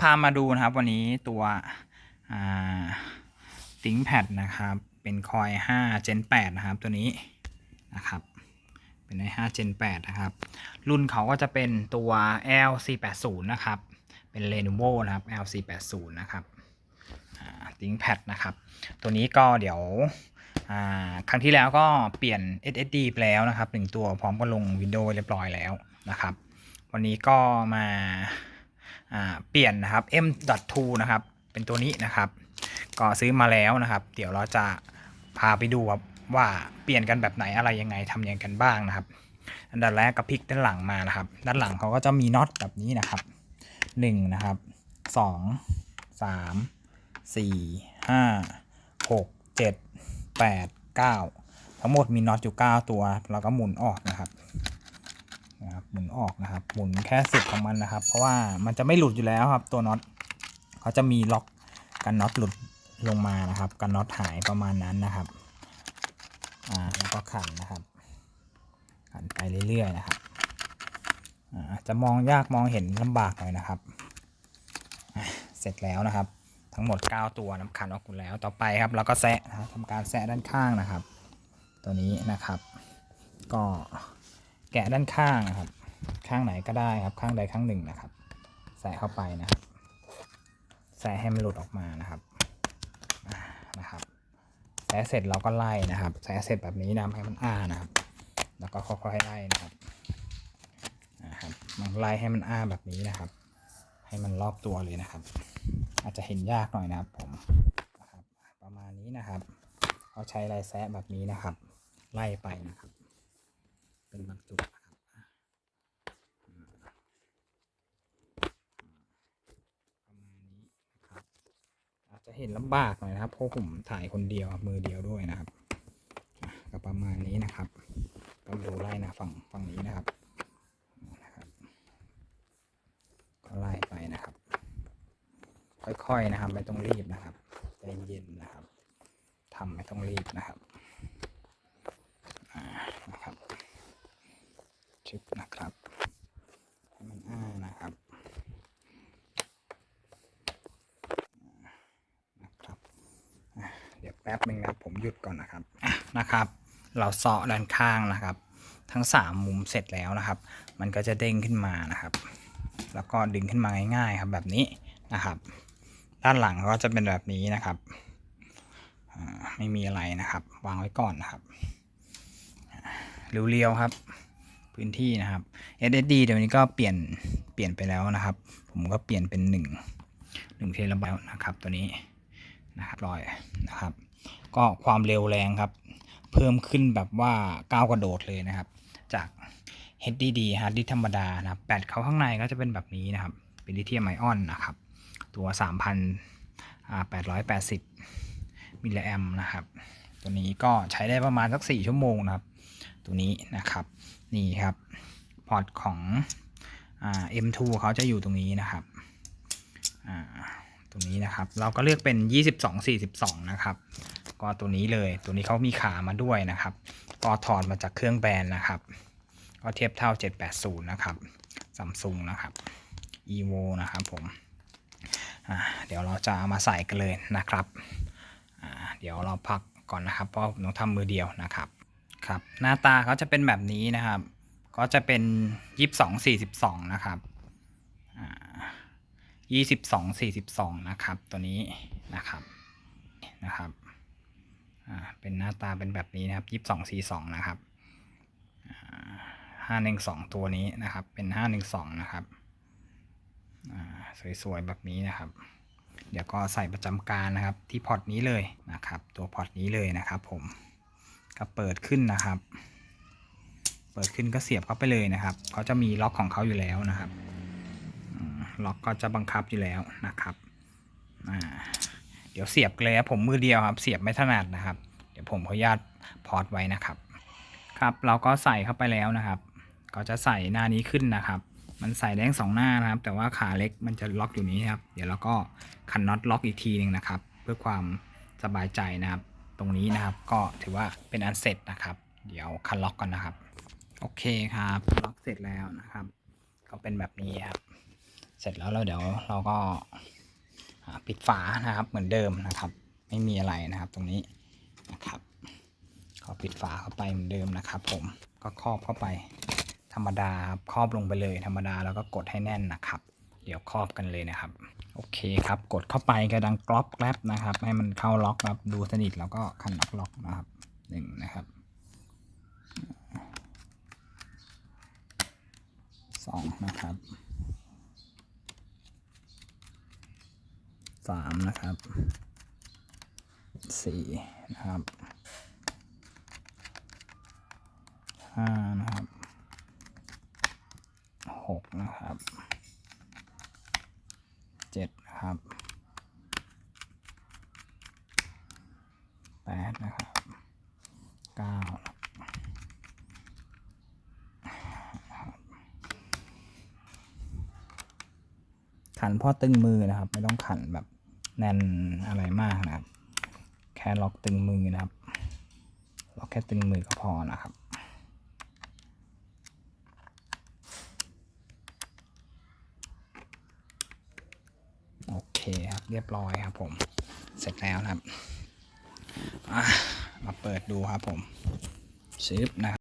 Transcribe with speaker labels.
Speaker 1: พามาดูนะครับ วันนี้ตัวติ้งแพดนะครับ เป็นคอย5 Gen 8 นะครับ ตัวนี้นะครับ เป็นใน5 Gen 8 นะครับ รุ่นเขาก็จะเป็นตัว L480 นะครับ เป็น Lenovo นะครับ L480 นะครับติ้งแพดนะครับ ตัวนี้ก็เดี๋ยวครั้งที่แล้วก็เปลี่ยน SSD ไปแล้วนะครับหนึ่งตัวพร้อมกับลง Windows เรียบร้อยแล้วนะครับ วันนี้ก็มา เปลี่ยนนะครับ M.2 นะครับ เป็นตัวนี้นะครับ ก็ซื้อมาแล้วนะครับ เดี๋ยวเราจะพาไปดูครับว่าเปลี่ยนกันแบบไหนอะไรยังไงทำยังกันบ้างนะครับ อันดับแรกก็พลิกด้านหลังมานะครับ ด้านหลังเขาก็จะมีน็อตแบบนี้นะครับหนึ่งนะครับสองสามสี่ห้าหกเจ็ดแปดเก้าทั้งหมดมีน็อตอยู่เก้าตัวเราก็หมุนออกนะครับ หมุนออกนะครับ หมุนแค่สิบของมันนะครับ เพราะว่ามันจะไม่หลุดอยู่แล้วครับ ตัวน็อตเขาจะมีล็อกกันน็อตหลุดลงมานะครับ กันน็อตหายประมาณนั้นนะครับอ่าแล้วก็ขันนะครับ ขันไปเรื่อยๆนะครับอ่าจะมองยากมองเห็นลำบากหน่อยนะครับเสร็จแล้วนะครับ ทั้งหมด 9 ตัวน้ำขันออกหมดแล้วต่อไปครับเราก็แซะนะครับทำการแซะด้านข้างนะครับ ตัวนี้นะครับ ก็แกะด้านข้างนะครับ ข้างไหนก็ได้ครับ ข้างใดข้างหนึ่งนะครับแสะเข้าไปนะครับแสะให้มันหลุดออกมานะครับนะครับแสะเสร็จเราก็ไล่นะครับแสะเสร็จแบบนี้นะให้มันอ้านะครับ แล้วก็ค่อยๆไล่นะครับนะครับมันไล่ให้มันอ้าแบบนี้นะครับ ให้มันรอบตัวเลยนะครับ อาจจะเห็นยากหน่อยนะครับผมนะครับประมาณนี้นะครับเขาใช้ลายแซะแบบนี้นะครับ ไล่ไปนะครับ เป็นบางจุดนะครับประมาณนี้นะครับ อาจจะ เห็นลำบากหน่อยนะครับเพราะผมถ่ายคนเดียวมือเดียวด้วยนะครับก็ประมาณนี้นะครับต้องดูไล่นะฝั่งฝั่งนี้นะครับนะครับก็ไล่ไปนะครับ ค่อยๆนะครับ ไม่ต้องรีบนะครับใจเย็นนะครับทำไม่ต้องรีบนะครับนะครับชึบนะครับให้มันอ้านะครับอ่านะครับอะเดี๋ยวแป๊บ หยุดก่อนนะครับอะนะครับ เราเสาะด้านข้างนะครับ ทั้ง 3 มุมเสร็จแล้วนะครับ มันก็จะเด้งขึ้นมานะครับ แล้วก็ดึงขึ้นมาง่ายๆครับแบบนี้นะครับ ด้านหลังก็จะเป็นแบบนี้นะครับไม่มีอะไรนะครับ วางไว้ก่อนนะครับเรียวๆครับ พื้นที่นะครับ SSD เดี๋ยวนี้ก็เปลี่ยนเปลี่ยนไปแล้วนะครับ ผมก็เปลี่ยนเป็น 1 1เทราไบต์นะครับ ตัวนี้นะครับรอยนะครับ ก็ความเร็วแรงครับ เพิ่มขึ้นแบบว่าก้าวกระโดดเลยนะครับ จาก HDD ฮาร์ดดิสธรรมดานะครับแบตเขาข้างในก็จะเป็นแบบนี้นะครับ เป็นลิเธียมไอออนนะครับ ตัว 3,880 มิลลิแอมนะครับ ตัวนี้ก็ใช้ได้ประมาณสัก 4 ชั่วโมงนะครับ ตัวนี้นะครับ นี่ครับ พอร์ตของอ M2 เขาจะอยู่ตรงนี้นะครับ อ่า ตรงนี้นะครับ เราก็เลือกเป็น 2242 นะครับ ก็ตัวนี้เลย ตัวนี้เขามีขามาด้วยนะครับ ก็ถอดมาจากเครื่องแบรนด์นะครับ ก็เทียบเท่า 780 นะครับซัมซุงนะครับ evo นะครับผม เดี๋ยวเราจะเอามาใส่กันเลยนะครับ เดี๋ยวเราพักก่อนนะครับ เพราะผมต้องทำมือเดียวนะครับ ครับ หน้าตาเขาจะเป็นแบบนี้นะครับ ก็จะเป็น 22 42 นะครับ 22 42นะครับ ตัวนี้นะครับนะครับอ่าเป็นหน้าตาเป็นแบบนี้นะครับ22 42นะครับอ่า512ตัวนี้นะครับ เป็น512นะครับสวยๆแบบนี้นะครับ เดี๋ยวก็ใส่ประจำการนะครับ ที่พอร์ตนี้เลยนะครับ ตัวพอร์ตนี้เลยนะครับผมก็เปิดขึ้นนะครับ เปิดขึ้นก็เสียบเข้าไปเลยนะครับเขาจะมีล็อกของเขาอยู่แล้วนะครับ ล็อกก็จะบังคับอยู่แล้วนะครับเดี๋ยวเสียบเลยครับผมมือเดียวครับ เสียบไม่ถนัดนะครับ เดี๋ยวผมขออนุญาตพอร์ตไว้นะครับ ครับเราก็ใส่เข้าไปแล้วนะครับ ก็จะใส่หน้านี้ขึ้นนะครับ มันใส่ได้ทั้งสองหน้านะครับ แต่ว่าขาเล็กมันจะล็อกอยู่นี้ครับ เดี๋ยวเราก็คันน็อตล็อกอีกทีหนึ่งนะครับ เพื่อความสบายใจนะครับ ตรงนี้นะครับก็ถือว่าเป็นอันเสร็จนะครับ เดี๋ยวคันล็อกก่อนนะครับ โอเคครับ ล็อกเสร็จแล้วนะครับ ก็เป็นแบบนี้ครับ เสร็จแล้วเราเดี๋ยวเราก็ปิดฝานะครับเหมือนเดิมนะครับ ไม่มีอะไรนะครับตรงนี้นะครับก็ปิดฝาเข้าไปเหมือนเดิมนะครับ ผมก็ครอบเข้าไปธรรมดาครอบลงไปเลย ธรรมดาแล้วก็กดให้แน่นนะครับ เดี๋ยวครอบกันเลยนะครับ โอเคครับ กดเข้าไปกระดังกรอบแกลบนะครับ ให้มันเข้าล็อกครับดูสนิทแล้วก็คันล็อกล็อกนะครับหนึ่งนะครับสองนะครับ สามนะครับสี่นะครับห้านะครับหกนะครับเจ็ดนะครับแปดนะครับเก้าขันพ่อตึงมือนะครับ ไม่ต้องขันแบบ แน่นอะไรมากนะครับ แค่ล็อกตึงมือนะครับ ล็อกแค่ตึงมือก็พอนะครับโอเคครับเรียบร้อยครับผมเสร็จแล้วครับมาเปิดดูครับผมซื้อนะครับ